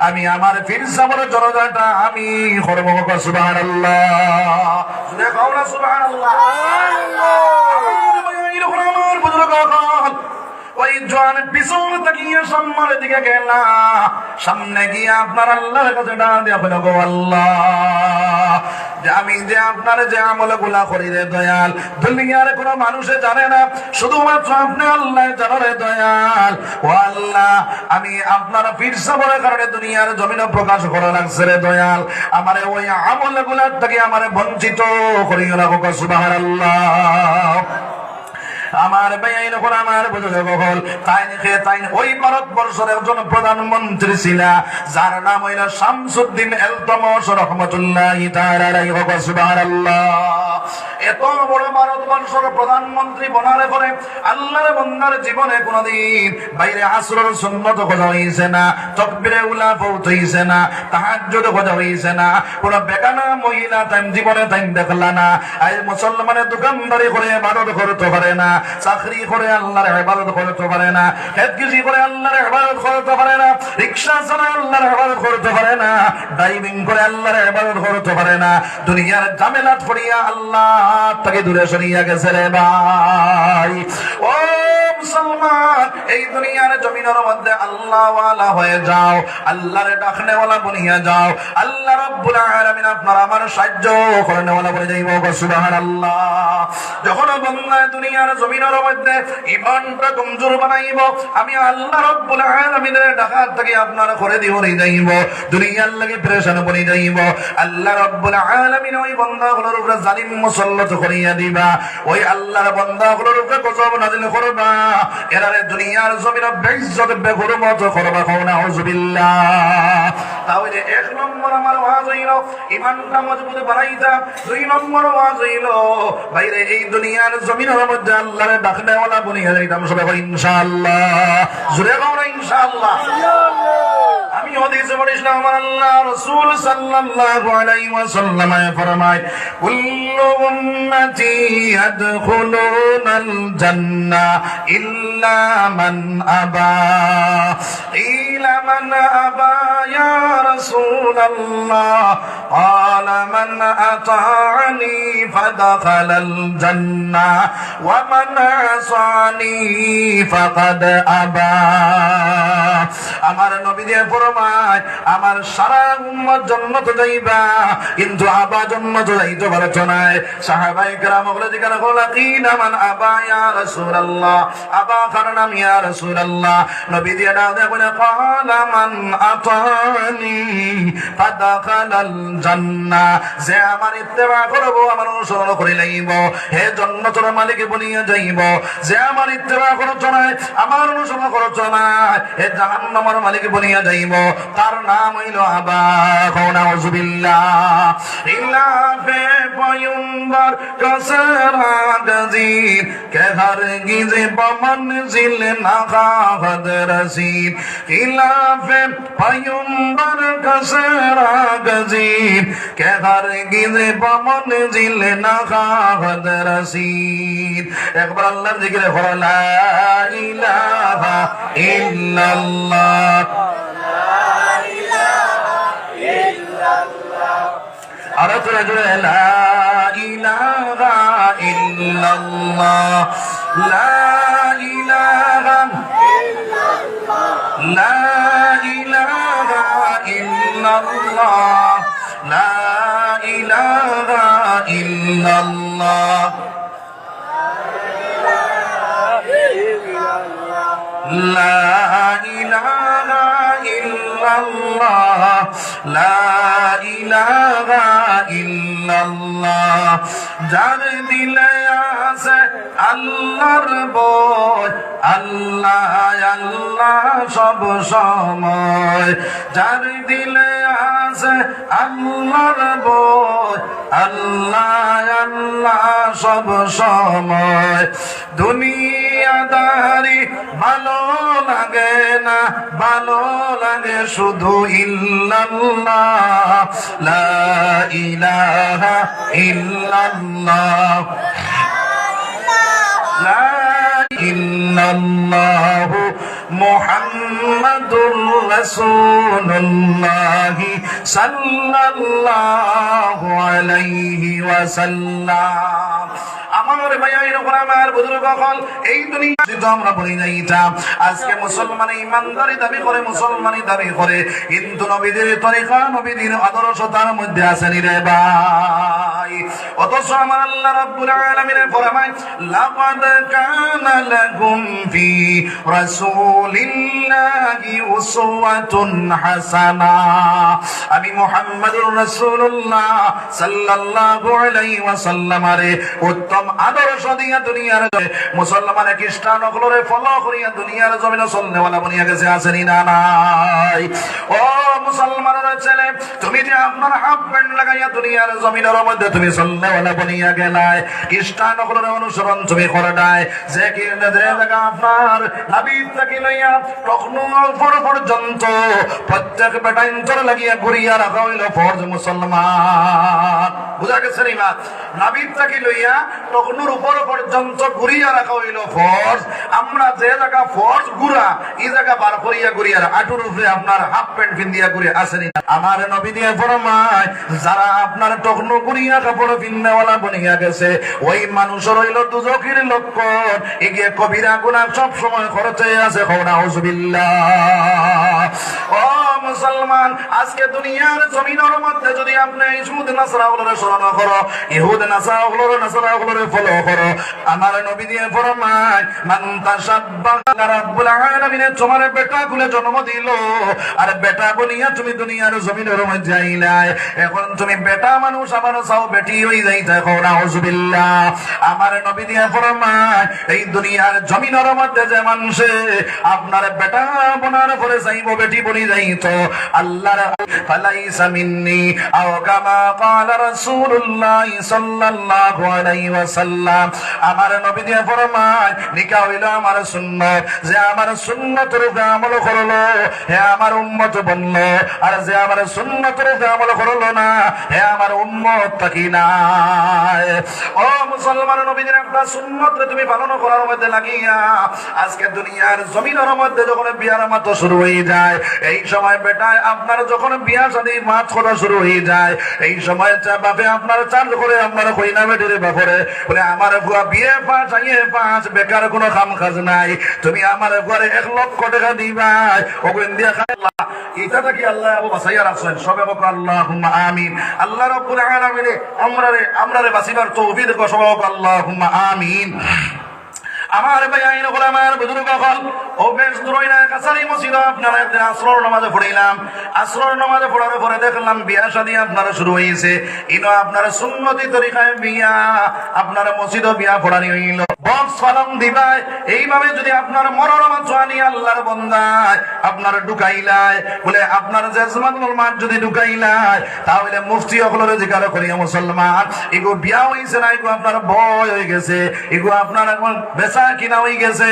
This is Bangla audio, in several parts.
আমি আমার ফির সামনে জনতাটা আমি করব সুবাহ আমার বুজুর্গ ওই জোয়ান পিছন তাকিয়ে সামনের দিকে গেলা। সামনে গিয়ে আপনার আল্লাহর কাছে ডাক দিয়ে গো আল্লাহ আমি যে আপনার যে আমলগুলা করি রে দয়াল, দুনিয়ার কোনো মানুষে জানে না, শুধুমাত্র আপনি আল্লাহ জানো রে দয়াল। ও আল্লাহ, আমি আপনার পীর সাবরের কারণে দুনিয়ার জমিনে প্রকাশ করা লাগছে রে দয়াল। আমারে ওই আমলগুলার থেকে আমারে বঞ্চিত করিও না গো সুবহানাল্লাহ। আমার বেআইন করে আমার বুঝে বহল। তাই তাই ওই ভারতবর্ষের একজন প্রধানমন্ত্রী ছিল, যার নাম হইল শামসুদ্দিন এলতমস রহমতুল্লাহ তাআলাই হোক সুবহানাল্লাহ। এত বড় ভারতবর্ষের প্রধানমন্ত্রী বনারে পরে আল্লাহর বন্দার জীবনে কোনদিন বাইরে আসরের সুন্নত খোঁজা হইছে না, তকবিরে উলা ফৌত হইছে না, তাহাজ্জুদ খোঁজা হইছে না, কোন বেগানা মহিলা তাই জীবনে তাই দেখলা না আই মুসলমানের দোকানদারি করে ইবাদত করতে পারে না। চাকরি করে আল্লাহর করতে পারে না করে আল্লাহর করতে পারে না চালায় আল্লাহর করতে পারে না, ড্রাইভিং করে আল্লাহর করতে পারে না, দুনিয়ার আল্লাহ তাকে দূরে গেছে রে ভাই। ও মুসলমান, এই দুনিয়ার জমিনের মধ্যে আল্লাহ ওয়ালা হয়ে যাও, আল্লাহর ডাকনে ওয়ালা বনিয়া যাও, আল্লাহ রাব্বুল আলামিন আপনার আমার সাহায্য করনে ওয়ালা বলে যাইব সুবহানাল্লাহ। যখন দুনিয়ার জমিনের মধ্যে ইমানটা কমজোর বানাইব। আমি আল্লাহ রাব্বুল আলামিনের ডাকাত থেকে আপনার করে দিও রে যাইব। দুনিয়ার লাগে প্রেশান বনি যাইব। আল্লাহ রাব্বুল আলামিন ওই বান্দাগুলোর উপরে জালিম মুসল্লত করিয়া দিবা। ওই আল্লাহর বান্দাগুলোর উপরে গজব নাজিল করবা। এরারে দুনিয়ার জমিনে বেইজ্জত, বেহুরমত করবা কও নাউজুবিল্লাহ। তাহলে এক নম্বর আমার ওয়াজ হইল, ইমানটা মজবুত বানাইতা। দুই নম্বর ওয়াজ হইল, বাইরে এই দুনিয়ার জমিনের মধ্যে আল্লাহর ডাকনেওয়ালা বনিয়া যাইতাম সবাই ইনশাআল্লাহ। জুড়ে না, ইনশাআল্লাহ। আমি হাদিসে পড়েছিলাম আমার আল্লাহ রাসূল সাল্লাল্লাহু আলাইহি ওয়াসাল্লাম ফরমায়, কুল্লু উম্মতি ইয়াদখুলুনাল জান্নাহ ইল্লা মান আবা। ইলা মান আবা ইয়া রাসূলাল্লাহ قال من أطاعني فدخل الجنة ومن عصاني فقد أبى আমার নবী দিয়ে ফরমায় আমার সারা উম্মত জন্নত যাইবা কিন্তু আবা জন্নত যাইতে পারছ না সাহাবাই کرام বলে জিজ্ঞাসা করলা কি নামান আবা ইয়া রাসূলুল্লাহ আবা কার নাম ইয়া রাসূলুল্লাহ নবী দিয়ে ডাক দেয়া বলে قال মান আতানি ফাদাখালাল জান্নাহ যে আমার ইত্তেবা করব, আমার অনুসরণ করে লইব। হে জন্নতের মালিক বনিয়া যাইব। যে আমার ইত্তেবা করছ না আমার অনুসরণ করছ না হে জাহান্নামের মালিক বনিয়া যাইব। তার নাম হইল আবা। কোনা উযুবিল্লাহ ইল্লা ফে পয়ুম্বর কসরা গজির কে হর গিজে পমন জিল না রসিদ ইল্লা ইলাফে পয়ম্বর কসরা গজির কে হর গিজে পমন জিল না খাদ রসিদ। একবার আল্লাহর জিকিরে হলো লা ইলাহা ইল্লাল্লাহ। আরও তোরা জোরে, লা ইলাহা ইল্লাল্লাহ। লা ইলাহা লা ইলাহা ইল্লাল্লাহ লা ইলাহা ইল্লাল্লাহ لا إله إلا الله لا إله إلا الله যার দিলে আছে? আল্লাহর বই। আল্লাহ আল্লাহ সব সময়। যার দিলে আছে আল্লাহর বই। আল্লাহ আল্লাহ সব সময়। দুনিয়াদারি ভালো লাগে না, ভালো লাগে শুধু ইল্লাল্লাহ। লা ইলাহা ইল্লাল্লাহ। ইন্নাল্লাহু মুহাম্মাদুর রাসূলুল্লাহ সাল্লাল্লাহু আলাইহি ওয়াসাল্লাম। আমার ভাইয়ের উপর আমার বুজুর্গ হল এই দুনিয়া তো আমরা বলি না এটা, আজকে মুসলমান ইমানদারি দাবি করে হিন্দু নবীদের তরিকা, নবীদের আদর্শ তার মধ্যে আছে রে আমি মুহাম্মাদুর উত্তম আদর্শ দিয়া দুনিয়ার মুসলমানে, খ্রিস্টান ফলো করিয়া দুনিয়ার জমিনে চলনে ওয়ালা বনিয়া গেছে আসেনি না নাই? ও মুসলমানের ছেলে, তুমি যে আপনার হাফ প্যান্ট লাগাইয়া দুনিয়ার জমিনের মধ্যে তুমি চলনে ওয়ালা বনিয়া গেলাই খ্রিস্টান অনুসরণ তুমি করে নাই। যে কি আপনার নাবিদ লইয়া পর্যন্ত প্রত্যেক বেটাইন্তর লাগিয়া ঘুরিয়া রাখা হইল ফরজ মুসলমান। বুঝা গেছে নি মা? নাবিদ লইয়া উপর পর্যন্ত ঘুরিয়া রাখা হইল ফর্জ। আমরা যে জায়গা ফর্জ ঘুরা এই জায়গা বার করিয়া ঘুরিয়া, আটুর উপরে আপনার হাফ প্যান্ট পিন্দিয়া ঘুরে আসেনি। আমার নবী দিয়ে ফরমায়, যারা আপনার টকনো করিয়া কাপড় ভিন্নওয়ালা বনিয়া গেছে, ওই মানুষ রইল দুজকির লক্ষণ। এগিয়ে কবিরা গুণা সব সময় খরচে আছে। খবরা ও মুসলমান, আজকে দুনিয়ার জমিনের মধ্যে যদি আপনি ইহুদ নাসরা গুলোরে স্মরণ করো, ইহুদ নাসরা গুলোরে নাসরা গুলোরে ফলো করো। আমার নবী দিয়ে ফরমায়, মান তাশাব্বাহা রাব্বুল আলামিনের তোমার বেটা কুলে জন্ম দিল। আর বেটা বলিয়া তুমি দুনিয়ার জমিনের মধ্যে আইলাই। এখন তুমি বেটা মানুষ আমার চাও বেটি হই যাইতে কও নাউজুবিল্লাহ। আমার নবী দিয়ে ফরমায়, এই দুনিয়ার জমিনের মধ্যে যে মানুষে আপনার বেটা বোনার পরে যাইব, বেটি বলি যাইতো। আল্লাহর ফালাইসা মিন্নি আও কামা ক্বালা রাসূলুল্লাহ সাল্লাল্লাহু আলাইহি ওয়াসাল্লাম। আমার নবী দিয়ে ফরমায়, নিকা হইল আমার সুন্নত। যে আমার সুন্নতের উপরে আমল করল, হে আমার উম্মত বলল, আর যে আমার সুন্নতের উপরে আমল করল না, হে আমার উম্মত তাকি নাই। ও মুসলমান নবীদের একটা সুন্নত তুমি পালন করার মধ্যে লাগিয়া, আজকে দুনিয়ার জমিনের মধ্যে যখন বিয়ার মাত্র শুরু হয়ে যায়, এই সময় আপনার যখন বিয়া শাদী মাছ করা শুরু হয়ে যায়, এই সময় চা- বাপে আপনার চান করে আপনার কইনা বেটির বাপরে বলে, আমার বুয়া বিয়ে পাঁচ, আইয়ে পাঁচ, বেকার কোনো কাম কাজ নাই। তুমি আমার ঘরে এক লক্ষ টাকা দিবাই ওগুন দিয়া খাই আল্লাহ। এটা কি আল্লাহ আবু বাসাইয়া রাখছেন। সবে বক, আল্লাহুম্মা আমিন। আল্লাহ রাব্বুল আলামিন আমরারে আমরারে বাসিবার তৌফিক সবে বক, আল্লাহুম্মা আমিন। আমার ভাই আইন হল আমার বুজুর্গ হল ও বেশ দূরই না, কাছারি মসজিদ আপনারা একদিন আসর নামাজে পড়িলাম। আসর নামাজে পড়ার পরে দেখলাম বিয়া শাদী আপনারা শুরু হয়েছে ইনো আপনারা সুন্নতি তরিকায় বিয়া, আপনারা মসজিদও বিয়া পড়ানি হইল। বক্স ফালাম দিবাই এইভাবে যদি আপনার মনোরমা আল্লাহর বন্দায় আপনার ঢুকাইলায়, বলে আপনার মাঠ যদি ঢুকাইলায়, তাহলে মুফতি অকলরে জিজ্ঞার করিয়া মুসলমান এগো বিয়া হইছে না এগো আপনার ভয় হয়ে গেছে এগো আপনার এখন কিনা হয়ে গেছে?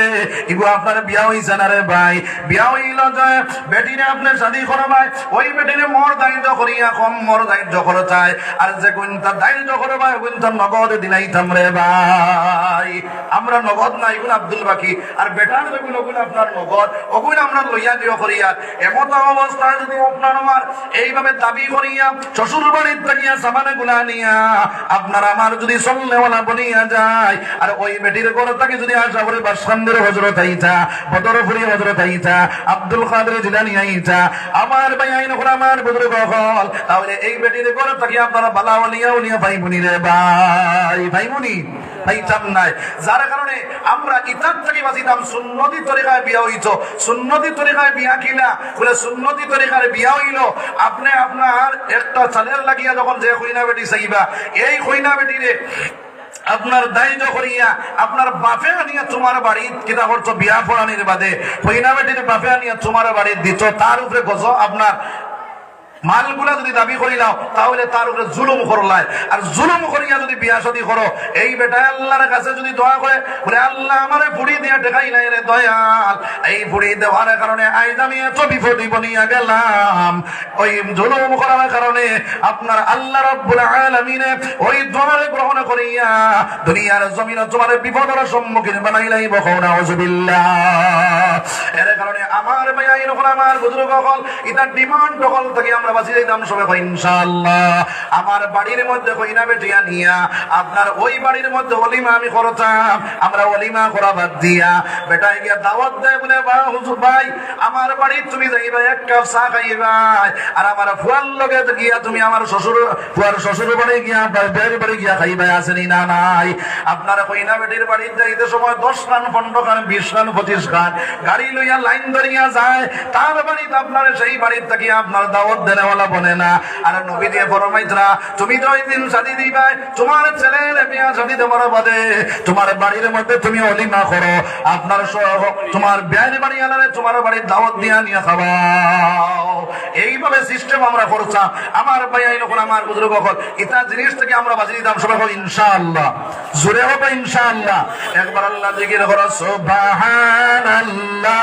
এগো আপনার বিয়া হইছে না রে ভাই? বিয়া হইল যে বেটিনে আপনার শাদি করো ভাই। ওই বেটিনে মর দায়িত্ব করিয়া কম মর দায়িত্ব করো চাই। আর যে গুণটা দায়িত্ব করো ভাই গুণটা নগদ দিলাইতাম রে ভাই। আমরা নগদ না এগুলো আব্দুল বাকি। আর বেটার যেগুলো ওগুলো আপনার নগদ। ওগুলো আমরা লইয়া দিও করিয়া এমত অবস্থায় যদি আপনার আমার। এইভাবে দাবি করিয়া শ্বশুর বাড়ির থাকিয়া সামানে গুলা নিয়া আপনার আমার যদি চলনেওয়ালা বনিয়া যায়, আর ওই বেটির ঘর থেকে যদি আসা করে বাসকান্দের হজরত আইতা, বদরপুরি হজরত আইতা, আব্দুল কাদের জিলানি আইতা, আমার ভাই আইন করে আমার বুজুর্গ হল, তাহলে এই বেটির ঘর থেকে আপনারা বালা উলিয়া উলিয়া ভাই বোনি রে ভাই। ভাই বোনি পাইতাম নাই যার কারণে আমরা ইতার থেকে বাঁচিতাম, সুন্নতি তরিকায় বিয়া হইতো। সুন্নতি তরিকায় বিয়া কিনা? বলে, সুন্নতি তরিকার বিয়া হইল, আপনি আপনার একটা চালের লাগিয়া যখন যে কইনা বেটি চাইবা, এই কইনা বেটিরে আপনার দায়িত্ব করিয়া, আপনার বাপে আনিয়া তোমার বাড়ি কিতা করছ বিয়া পড়ানির বাদে। কইনা বেটির বাপে আনিয়া তোমার বাড়ি দিত তার উপরে গজ আপনার মালগুলা যদি দাবি করি নাও, তাহলে তার উপরে জুলুম করলাই আর জুলুম করিয়া যদি বিয়া শাদী করো, এই বেটা আল্লাহর কাছে যদি দোয়া করে, বলে, আল্লাহ আমারে ফুড়ি দিয়া টেকাই নাই রে দয়াল। এই ফুড়ি দেওয়ার কারণে আইজ আমি এত বিপদে বনিয়া গেলাম। ওই জুলুম করার কারণে আপনার আল্লাহ রাব্বুল আলামিনে ওই দোয়ারে গ্রহণ করিয়া দুনিয়ার জমিন তোমার বিপদের সম্মুখীন বানাইলাই বকৌ নাউজুবিল্লাহ। এর কারণে আমার ভাই এরকম আমার বুজুর্গ হল এটা ডিমান্ড হল থেকে আমরা আমার বাড়ির মধ্যে বেটিয়া নিয়া। আপনার ওই বাড়ির মধ্যে অলিমা আমি করতাম, আমরা অলিমা দিয়া। গিয়া দাওয়াত দেয় বলে, বা হুজুর ভাই, আমার বাড়ি তুমি যাইবা, এক কাপ চা খাইবা। আর আমার ফুয়ার লগে গিয়া তুমি আমার শ্বশুর, ফুয়ার শ্বশুর বাড়ি গিয়া বের বাড়ি গিয়া খাইবা আসেনি না নাই? আপনার কইনা বেটির বাড়ির যাইতে সময় দশ খান পনেরো খান বিশ খান পঁচিশ খান গাড়ি লইয়া লাইন ধরিয়া যায়। তার বাড়িতে আপনার সেই বাড়ির থেকে আপনার দাওয়াত দেনেওয়ালা বনে না। আর নবী দিয়ে ফরমাইতরা, তুমি তো ওই দিন শাদি দিবাই তোমার ছেলের বিয়া শাদি দেওয়ার বাদে তোমার বাড়ির মধ্যে তুমি অলিমা করো। আপনার সহ তোমার বিয়ের বাড়ি আলারে তোমার বাড়ির দাওয়াত দিয়া নিয়ে খাওয়াও এইভাবে সিস্টেম আমরা করতাম। আমার ভাই যখন আমার বুজুর্গ হল ইতা জিনিস থেকে আমরা বাজি দিতাম, সবাই হোক ইনশাআল্লাহ। জোরে হবে, ইনশাআল্লাহ। একবার আল্লাহ জিকির করো, সুবহানাল্লাহ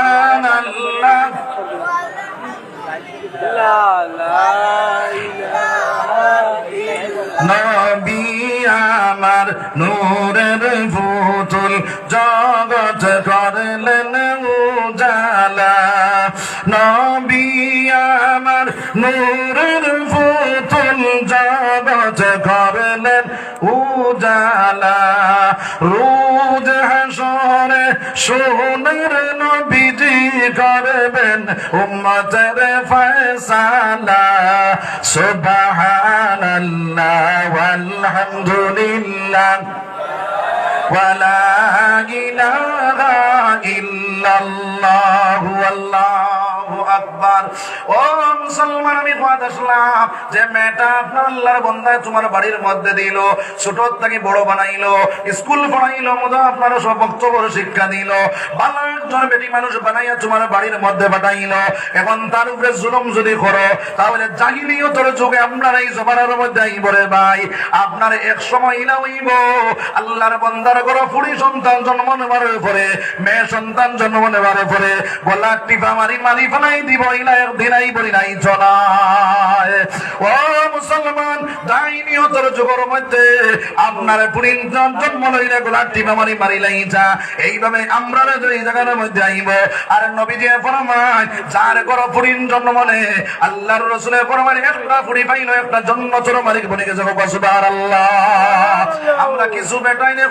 নূরের পুতুল জগৎ করলেন উজালা। নবী আমার নূরের ভুতুল জগৎ করলেন উজালা। হাসরে সোনের নবীজি করবেন উম্মতের ফয়সালা। সুবহানাল্লাহ ওয়ালহামদুলিল্লাহ। ওয়ালা ইলাহা ইল্লাল্লাহু আল্লাহ ও মুসলমান, আমি কথা শুনলাম যে মেয়েটা আপনার আল্লাহর বন্ধায় তোমার বাড়ির মধ্যে দিল, ছোট থেকে বড় বানাইলো, স্কুল মতো আপনার সব বক্তব্য শিক্ষা দিল। ভালো একজন বেটি মানুষ বানাইয়া তোমার বাড়ির মধ্যে পাঠাইলো। এখন তার উপরে জুলুম যদি করো, তাহলে যুগে এই জমানার মধ্যে আইব রে ভাই। আপনার এক সময় ইলা হইব। আল্লাহর বন্দার করো পুরী সন্তান জন্ম নেবার পরে, মেয়ে সন্তান জন্ম নেবার পরে, গলা টিপা মারি মারি ফেলাই দিব ইলা একদিন আই বলি নাই চলায় ও মুসলমান দাইনিয়তর যুগের মধ্যে আপনার ফুড়ি জন্ম লইলে গলা টিপা মারি লাইছা এইভাবে আমরা জায়গার মধ্যে আইব। আর নবী দিয়ে ফরমান যার জন্ম মনে আল্লাহর রসুলে ফরমান একটা ফুড়ি পাইলো, একটা জন্ম চোর মালিক বনে গেছে আল্লাহ আমরা কিছু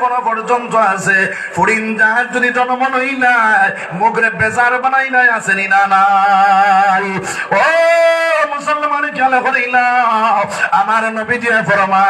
কোনো পর্যন্ত আছে। ফুড়িন যার যদি জন্ম নই নাই মুখরে বেজার বানাই নাই আসেনি না নাই? ও মুসলমান খেয়াল করিলাম, আমার নবী দিয়ে ফরমায়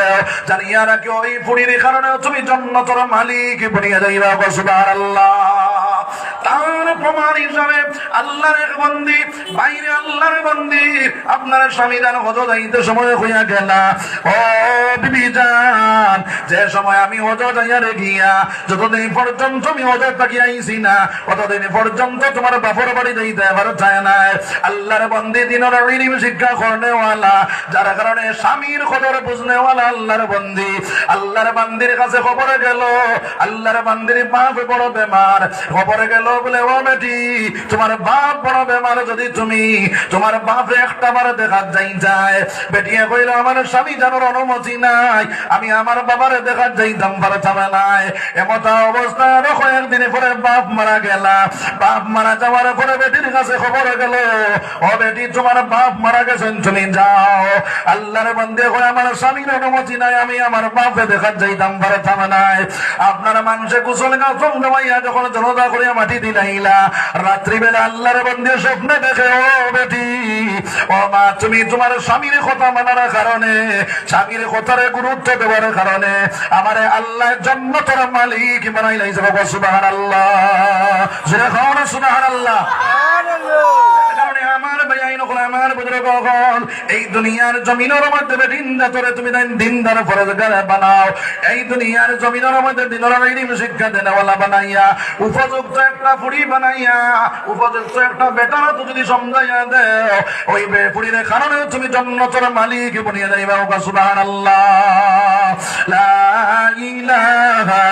জানিয়া রাখি ওই পুরীর কারণে তুমি জন্মতর মালিক বনিয়া যাইবা সুবহানাল্লাহ। তার আল্লাহর বন্দি, বাইরে আপনার স্বামী যান হজ যাইতে সময় হইয়া ও বিবি যান যে সময় আমি হজ যাইয়া গিয়া, যতদিন পর্যন্ত আমি হজ আইছি না, ততদিন পর্যন্ত তোমার বাপর বাড়ি যাইতে চায় না আল্লাহর বন্দি দিনের শিক্ষা করনেওয়ালা, যার কারণে স্বামীর খবর বুঝনেওয়ালা আল্লাহর বন্দি। আল্লাহর বান্দির কাছে খবর গেল, আল্লাহর বান্দির বাপ বড় বেমার। খবর গেল বলে, ও বেটি তোমার বাপ বড় বেমার যদি তুমি, তোমার বাপে একটা বার দেখা যাই যায়। বেটিয়ে কইল, আমার স্বামী জানার অনুমতি নাই, আমি আমার বাবারে দেখা যাইতাম পারতাম নাই এমতা অবস্থা আরও কয়েকদিনে পরে বাপ মারা গেলা। বাপ মারা যাওয়ার পরে বেটির কাছে খবর গেল, ও বেটি, তোমার বাপ মারা গেছেন, তুমি যাও। আল্লাহর বন্দে করে আমার স্বামীর অনুমতি নাই, আমি আমার বাপে দেখা যাইতাম পারতাম নাই আপনার মানুষে কুশল গাছম দেওয়াইয়া যখন জনতা করে মাটি দিলাইলা রাত্রিবেলা আল্লাহর বন্দে স্বপ্নে দেখে, ও বেটি, ও মা, তুমি তোমার স্বামীর কথা মানার কারণে, স্বামীর কথার গুরুত্ব দেওয়ার কারণে, আমার আল্লাহ জন্মতর মালিক বানাইলাই যাব সুবাহান আল্লাহ সুবাহান আল্লাহ কারণে আমার বেআইন হল আমার বুজুর্গ হল এই দুনিয়ার জমিনের মধ্যে দিনদা তোরে তুমি দেন দিনদার ফরজগার বানাও। এই দুনিয়ার জমিনের মধ্যে দিনের ইলম শিক্ষা দেনেওয়ালা বানাইয়া, উপযুক্ত একটা ফুড়ি বানাইয়া, উপযুক্ত একটা বেটার তো যদি সমঝাইয়া দেও, ওই ফুড়ির কারণে তুমি জন্নতর মালিক বনিয়ে যাইবা। ওকা সুবহানাল্লাহ। লা ইলাহা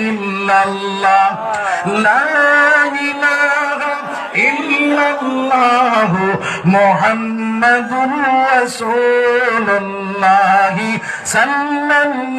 ইল্লাল্লাহ। লা ইলাহা ইল্লাল্লাহ মুহাম্মাদুর রাসূলুল্লাহ সাল্লাল্লাহু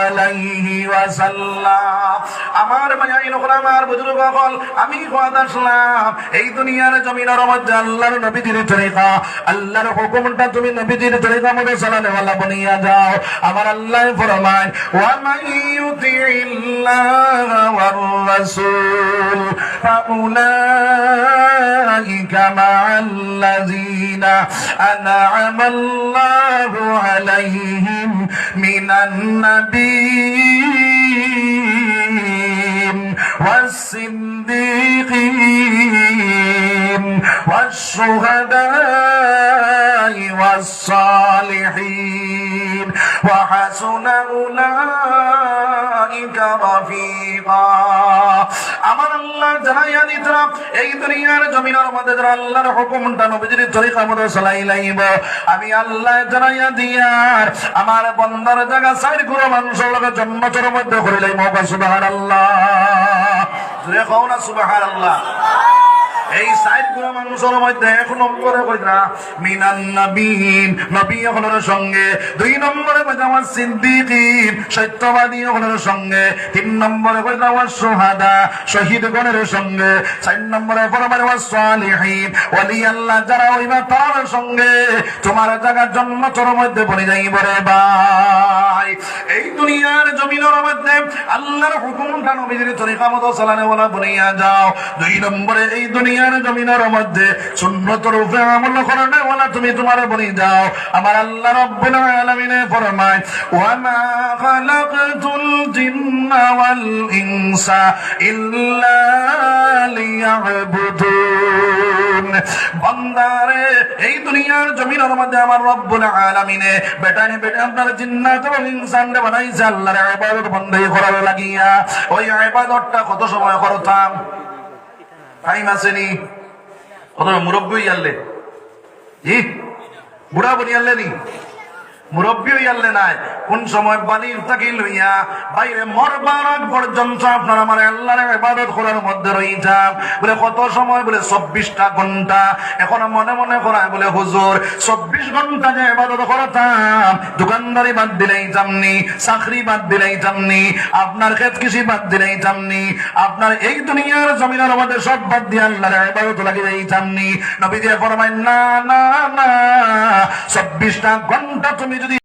আলাইহি ওয়াসাল্লাম। আমার মায়াইন আমার বুজুর্গ হল আমি খোয়াদ আসলাম এই দুনিয়ার জমিনের মধ্যে আল্লাহর নবীজির তরিকা, আল্লাহর হুকুমটা তুমি নবীজির তরিকা মধ্যে চালানে ওয়ালা বনিয়া যাও আমার আল্লাহ ফরমান ওয়া মান ইউতিইল্লাহ ওয়ার রাসূল أولئك مع الذين أنعم الله عليهم من النبيين والصديقين. والشهداء والصالحين وحسن أولئك رفيقا আমার আল্লাহ জানাইয়া দিতাম এই দুনিয়ার জমিনের মধ্যে যারা আল্লাহর হুকুমটা নবীজির তরিকা মতো চালাই লাইব আমি আল্লাহ জানাইয়া দিয়ার আমার বন্দার জায়গা সাইড গুলো মানুষের লগে জন্মতর মধ্যে করিলাই মৌকা সুবাহান আল্লাহ জুড়ে কও না সুবাহান আল্লাহ এই সাইড মানুষের মধ্যে এক নম্বরে কইরা, মিনান নবীন, নবী সঙ্গে। দুই নম্বরে কইরা আমার সিদ্দিকিন, সত্যবাদী সঙ্গে। তিন নম্বরে কইরা আমার সোহাদা, শহীদ সঙ্গে। চার নম্বরে ওলি আল্লাহ যারা সঙ্গে। তোমার জন্ম মধ্যে বনে যাইব রে ভাই। এই দুনিয়ার জমিনের মধ্যে আল্লাহর হুকুমটা নবীজির তরিকা মতো চালানে বলা বনিয়া যাও। দুই নম্বরে এই দুনিয়ার জমিনের মধ্যে সুন্নতর উপরে আমল করনে বলা তুমি তোমার বনি যাও আমার আল্লাহ রব্বুল আলামিনে ফরমায় খালাকতুল জিন্না ওয়াল ইনসা ইল্লা লিয়াবুদুন। বান্দারে, এই দুনিয়ার জমিনের মধ্যে আমার রব্বুল আলামিনে, বেটা আপনার জিন্নাত এবং ইনসান বানাইছে আল্লাহর ইবাদত বন্দেই করার লাগিয়া। ওই ইবাদতটা কত সময় করতাম? টাইম আসেনি অথবা মুরব্বী আনলে। জি বুড়া বনি আনলে নি? মুরব্বী হইয়ালে নাই। কোন সময় বালির থাকি লইয়া বাইরে মরবার পর্যন্ত আমার ইবাদত করার মধ্যে বলে কত সময়? বলে চব্বিশটা ঘণ্টা। এখন মনে মনে করায়, বলে হুজুর, চব্বিশ ঘণ্টা যে ইবাদত করতাম, দোকানদারি বাদ দিলেই যামনি চাকরি বাদ দিলেই যামনি আপনার ক্ষেত কৃষি বাদ দিলেই যামনি আপনার এই দুনিয়ার জমিনের মধ্যে সব বাদ দিয়ে আল্লাহর ইবাদত লাগিয়ে যামনি নবী দিয়ে ফরমায়, না না না, চব্বিশটা ঘণ্টা তুমি যদি